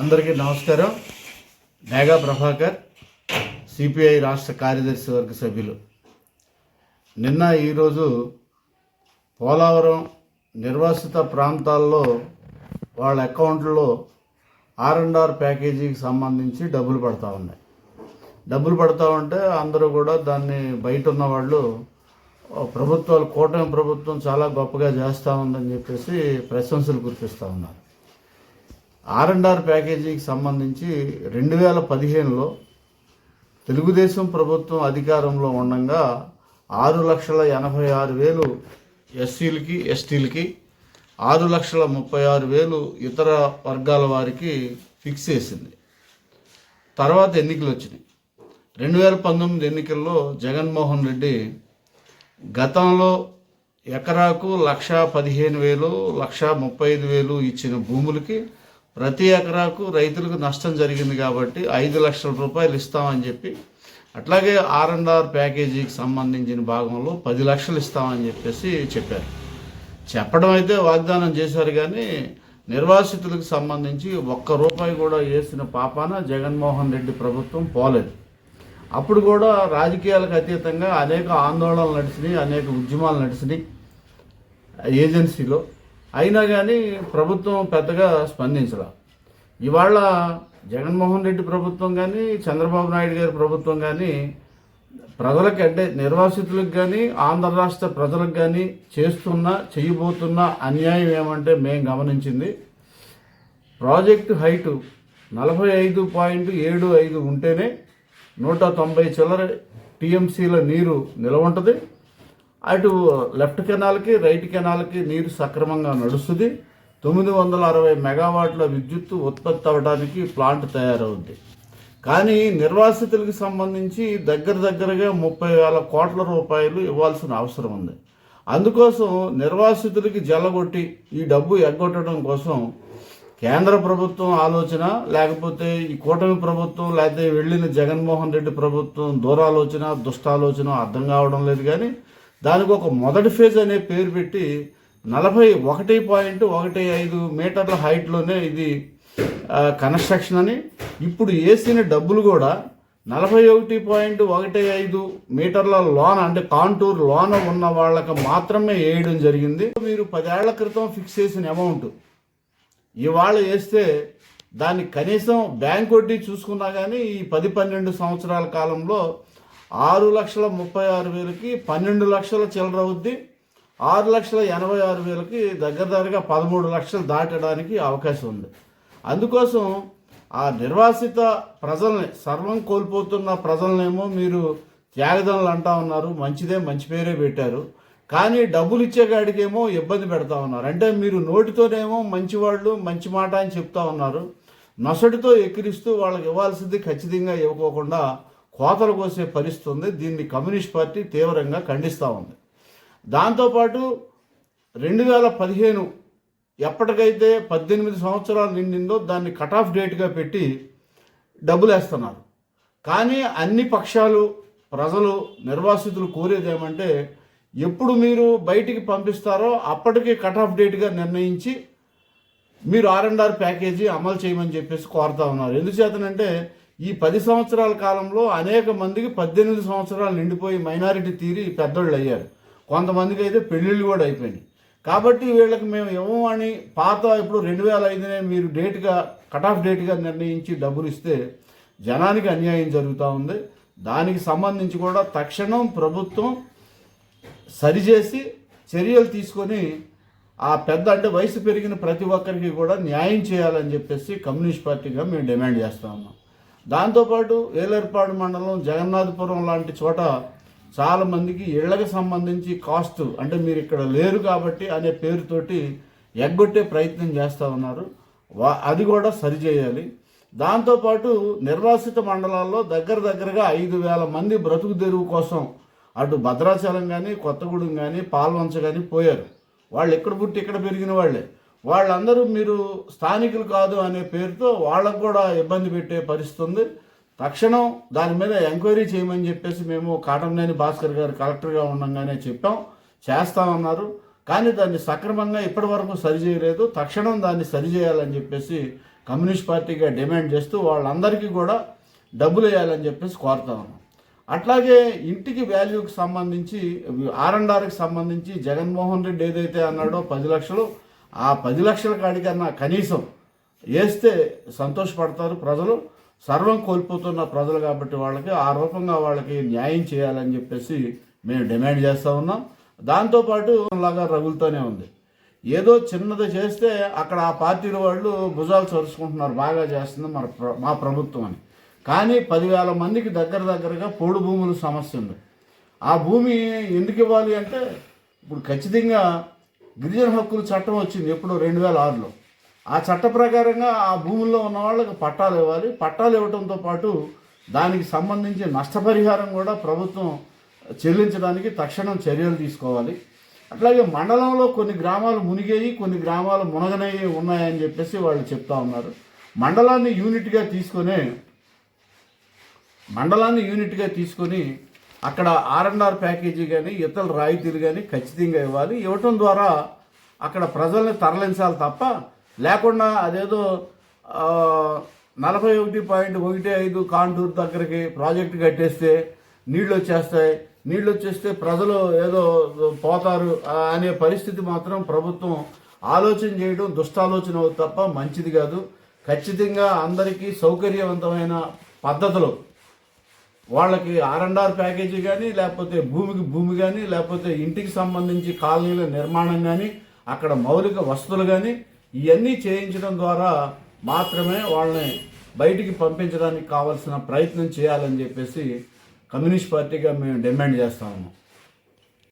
అందరికీ నమస్కారం. మేఘా ప్రభాకర్ సిపిఐ రాష్ట్ర కార్యదర్శి వర్గ సభ్యులు. నిన్న ఈరోజు పోలవరం నిర్వాసిత ప్రాంతాల్లో వాళ్ళ అకౌంట్లో ఆర్ అండ్ ఆర్ ప్యాకేజీకి సంబంధించి డబ్బులు పడతా ఉన్నాయి. డబ్బులు పడతా ఉంటే అందరూ కూడా దాన్ని బయట ఉన్న వాళ్ళు ప్రభుత్వాలు కూటమి ప్రభుత్వం చాలా గొప్పగా చేస్తూ ఉందని చెప్పేసి ప్రశంసలు కురిపిస్తూ ఉన్నారు. ఆర్ అండ్ ఆర్ ప్యాకేజీకి సంబంధించి రెండు వేల పదిహేనులో తెలుగుదేశం ప్రభుత్వం అధికారంలో ఉండగా ఆరు లక్షల ఎనభై ఆరు వేలు ఎస్సీలకి ఎస్టీలకి ఆరు లక్షల ముప్పై ఆరు వేలు ఇతర వర్గాల వారికి ఫిక్స్ చేసింది. తర్వాత ఎన్నికలు వచ్చినాయి. రెండు వేల పంతొమ్మిది ఎన్నికల్లో జగన్మోహన్ రెడ్డి గతంలో ఎకరాకు లక్ష పదిహేను వేలు లక్ష ముప్పై ఐదు వేలు ఇచ్చిన భూములకి ప్రతి ఎకరాకు రైతులకు నష్టం జరిగింది కాబట్టి ఐదు లక్షల రూపాయలు ఇస్తామని చెప్పి అట్లాగే ఆర్ అండ్ ఆర్ ప్యాకేజీకి సంబంధించిన భాగంలో పది లక్షలు ఇస్తామని చెప్పేసి చెప్పారు. చెప్పడం అయితే వాగ్దానం చేశారు కానీ నిర్వాసితులకు సంబంధించి ఒక్క రూపాయి కూడా వేసిన పాపాన జగన్మోహన్ రెడ్డి ప్రభుత్వం పోలేదు. అప్పుడు కూడా రాజకీయాలకు అతీతంగా అనేక ఆందోళనలు నడిచినాయి అనేక ఉద్యమాలు నడిచినాయి. ఏజెన్సీలో అయినా కానీ ప్రభుత్వం పెద్దగా స్పందించలా. ఇవాళ జగన్మోహన్ రెడ్డి ప్రభుత్వం కానీ చంద్రబాబు నాయుడు గారి ప్రభుత్వం కానీ ప్రజలకు అంటే నిర్వాసితులకు కానీ ఆంధ్ర రాష్ట్ర ప్రజలకు కానీ చేస్తున్న చేయబోతున్న అన్యాయం ఏమంటే మేము గమనించింది. ప్రాజెక్టు హైటు నలభై ఐదు పాయింట్ ఏడు ఐదు ఉంటేనే నూట తొంభై చిల్లర టీఎంసీల నీరు నిలవ ఉంటుంది అటు లెఫ్ట్ కెనాల్కి రైట్ కెనాల్కి నీరు సక్రమంగా నడుస్తుంది. తొమ్మిది వందల అరవై మెగావాట్ల విద్యుత్తు ఉత్పత్తి అవడానికి ప్లాంట్ తయారవుద్ది. కానీ నిర్వాసితులకు సంబంధించి దగ్గర దగ్గరగా ముప్పై వేల కోట్ల రూపాయలు ఇవ్వాల్సిన అవసరం ఉంది. అందుకోసం నిర్వాసితులకి జల్లగొట్టి ఈ డబ్బు ఎగ్గొట్టడం కోసం కేంద్ర ప్రభుత్వం ఆలోచన లేకపోతే ఈ కూటమి ప్రభుత్వం లేకపోతే వెళ్ళిన జగన్మోహన్ రెడ్డి ప్రభుత్వం దూరాలోచన దుష్టాలోచన అర్థం కావడం లేదు కానీ దానికి ఒక మొదటి ఫేజ్ అనే పేరు పెట్టి నలభై ఒకటి పాయింట్ ఒకటి ఐదు మీటర్ల హైట్లోనే ఇది కన్స్ట్రక్షన్ అని. ఇప్పుడు వేసిన డబ్బులు కూడా నలభై ఒకటి పాయింట్ ఒకటి ఐదు మీటర్ల లోన అంటే కాంటూర్ లోన ఉన్న వాళ్ళకి మాత్రమే వేయడం జరిగింది. మీరు పదేళ్ళ క్రితం ఫిక్స్ చేసిన అమౌంట్ ఇవాళ వేస్తే దాన్ని కనీసం బ్యాంక్ వడ్డీ చూసుకున్నా కానీ ఈ పది పన్నెండు సంవత్సరాల కాలంలో ఆరు లక్షల ముప్పై ఆరు వేలకి పన్నెండు లక్షల చిల్లర అవుద్ది. ఆరు లక్షల ఎనభై ఆరు వేలకి దగ్గర దగ్గరగా పదమూడు లక్షలు దాటడానికి అవకాశం ఉంది. అందుకోసం ఆ నిర్వాసిత ప్రజల్ని సర్వం కోల్పోతున్న ప్రజలనేమో మీరు త్యాగదనులు అంటా ఉన్నారు మంచిదే మంచి పేరే పెట్టారు. కానీ డబ్బులు ఇచ్చేగాడికేమో ఇబ్బంది పెడతా ఉన్నారు. అంటే మీరు నోటితోనేమో మంచివాళ్ళు మంచి మాట అని చెప్తా ఉన్నారు. నొసటితో ఎక్కిరిస్తూ వాళ్ళకి ఇవ్వాల్సింది ఖచ్చితంగా ఇవ్వకోకుండా కోతలు కోసే పరిస్థితి ఉంది. దీన్ని కమ్యూనిస్ట్ పార్టీ తీవ్రంగా ఖండిస్తూ ఉంది. దాంతోపాటు రెండు వేల పదిహేను ఎప్పటికైతే పద్దెనిమిది సంవత్సరాలు నిండిందో దాన్ని కట్ ఆఫ్ డేట్గా పెట్టి డబ్బులు వేస్తున్నారు. కానీ అన్ని పక్షాలు ప్రజలు నిర్వాసితులు కోరేది ఏమంటే ఎప్పుడు మీరు బయటికి పంపిస్తారో అప్పటికి కట్ ఆఫ్ డేట్గా నిర్ణయించి మీరు ఆర్ అండ్ ఆర్ ప్యాకేజీ అమలు చేయమని చెప్పేసి కోరుతా ఉన్నారు. ఎందుచేతనంటే ఈ పది సంవత్సరాల కాలంలో అనేక మందికి పద్దెనిమిది సంవత్సరాలు నిండిపోయి మైనారిటీ తీరి పెద్దోళ్ళు అయ్యారు. కొంతమందికి అయితే పెళ్ళిళ్ళు కూడా అయిపోయినాయి. కాబట్టి వీళ్ళకి మేము ఇవ్వమని పాత ఇప్పుడు రెండు వేల ఐదునే మీరు డేట్గా కట్ ఆఫ్ డేట్గా నిర్ణయించి డబ్బులు ఇస్తే జనానికి అన్యాయం జరుగుతూ ఉంది. దానికి సంబంధించి కూడా తక్షణం ప్రభుత్వం సరిచేసి చర్యలు తీసుకొని ఆ పెద్ద అంటే వయసు పెరిగిన ప్రతి ఒక్కరికి కూడా న్యాయం చేయాలని చెప్పేసి కమ్యూనిస్ట్ పార్టీగా మేము డిమాండ్ చేస్తా ఉన్నాం. దాంతోపాటు ఏలేర్పాడు మండలం జగన్నాథపురం లాంటి చోట చాలా మందికి ఇళ్ళకు సంబంధించి కాస్ట్ అంటే మీరు ఇక్కడ లేరు కాబట్టి అనే పేరుతోటి ఎగ్గొట్టే ప్రయత్నం చేస్తూ ఉన్నారు. వా అది కూడా సరిచేయాలి దాంతోపాటు నిర్వాసిత మండలాల్లో దగ్గర దగ్గరగా ఐదు వేల మంది బ్రతుకు తెరువు కోసం అటు భద్రాచలం కానీ కొత్తగూడెం కానీ పాల్వంచ కానీ పోయారు. వాళ్ళు ఎక్కడ పుట్టి ఇక్కడ పెరిగిన వాళ్ళే. వాళ్ళందరూ మీరు స్థానికులు కాదు అనే పేరుతో వాళ్ళకు కూడా ఇబ్బంది పెట్టే పరిస్థితి ఉంది. తక్షణం దాని మీద ఎంక్వైరీ చేయమని చెప్పేసి మేము కాటంనేని భాస్కర్ గారు కలెక్టర్గా ఉండగానే చెప్పాం. చేస్తామన్నారు. కానీ దాన్ని సక్రమంగా ఇప్పటి వరకు సరిచేయలేదు తక్షణం దాన్ని సరిచేయాలని చెప్పేసి కమ్యూనిస్ట్ పార్టీగా డిమాండ్ చేస్తూ వాళ్ళందరికీ కూడా డబ్బులు వేయాలని చెప్పేసి కోరుతా ఉన్నాం. అట్లాగే ఇంటికి వాల్యూకి సంబంధించి ఆర్ అండ్ ఆర్కి సంబంధించి జగన్మోహన్ రెడ్డి ఏదైతే అన్నాడో పది లక్షలు ఆ పది లక్షల కాడికన్నా కనీసం వేస్తే సంతోషపడతారు ప్రజలు. సర్వం కోల్పోతున్న ప్రజలు కాబట్టి వాళ్ళకి ఆ రూపంగా వాళ్ళకి న్యాయం చేయాలని చెప్పేసి మేము డిమాండ్ చేస్తూ ఉన్నాం. దాంతోపాటు లాగా రగులుతూనే ఉంది. ఏదో చిన్నది చేస్తే అక్కడ ఆ పార్టీల వాళ్ళు భుజాలు చరుచుకుంటున్నారు బాగా చేస్తుంది మన మా ప్రభుత్వం అని. కానీ పదివేల మందికి దగ్గర దగ్గరగా పోడు భూముల సమస్య ఉంది. ఆ భూమి ఎందుకు ఇవ్వాలి అంటే ఇప్పుడు ఖచ్చితంగా గిరిజన హక్కుల చట్టం వచ్చింది ఎప్పుడు రెండు వేల ఆరులో. ఆ చట్ట ప్రకారంగా ఆ భూముల్లో ఉన్న వాళ్ళకి పట్టాలు ఇవ్వాలి. పట్టాలు ఇవ్వడంతో పాటు దానికి సంబంధించి నష్టపరిహారం కూడా ప్రభుత్వం చెల్లించడానికి తక్షణం చర్యలు తీసుకోవాలి. అట్లాగే మండలంలో కొన్ని గ్రామాలు మునిగేయి కొన్ని గ్రామాలు మునగనవి ఉన్నాయని చెప్పేసి వాళ్ళు చెప్తా ఉన్నారు. మండలాన్ని యూనిట్గా తీసుకొని మండలాన్ని యూనిట్గా తీసుకొని అక్కడ ఆర్ఎన్ఆర్ ప్యాకేజీ కానీ ఇతర రాయితీలు కానీ ఖచ్చితంగా ఇవ్వాలి. ఇవ్వటం ద్వారా అక్కడ ప్రజల్ని తరలించాలి తప్ప లేకుండా అదేదో నలభై ఒకటి పాయింట్ ఒకటి ఐదు కాంటూర్ దగ్గరికి ప్రాజెక్టు కట్టేస్తే నీళ్ళు వచ్చేస్తాయి నీళ్ళు వచ్చేస్తే ప్రజలు ఏదో పోతారు అనే పరిస్థితి మాత్రం ప్రభుత్వం ఆలోచన చేయడం దుష్టాలోచన తప్ప మంచిది కాదు. ఖచ్చితంగా అందరికీ సౌకర్యవంతమైన పద్ధతిలో వాళ్ళకి ఆర్ఎండ్ఆర్ ప్యాకేజీ కానీ లేకపోతే భూమికి భూమి కానీ లేకపోతే ఇంటికి సంబంధించి కాలనీల నిర్మాణం కానీ అక్కడ మౌలిక వసతులు కానీ ఇవన్నీ చేయించడం ద్వారా మాత్రమే వాళ్ళని బయటికి పంపించడానికి కావాల్సిన ప్రయత్నం చేయాలని చెప్పేసి కమ్యూనిస్ట్ పార్టీగా మేము డిమాండ్ చేస్తాము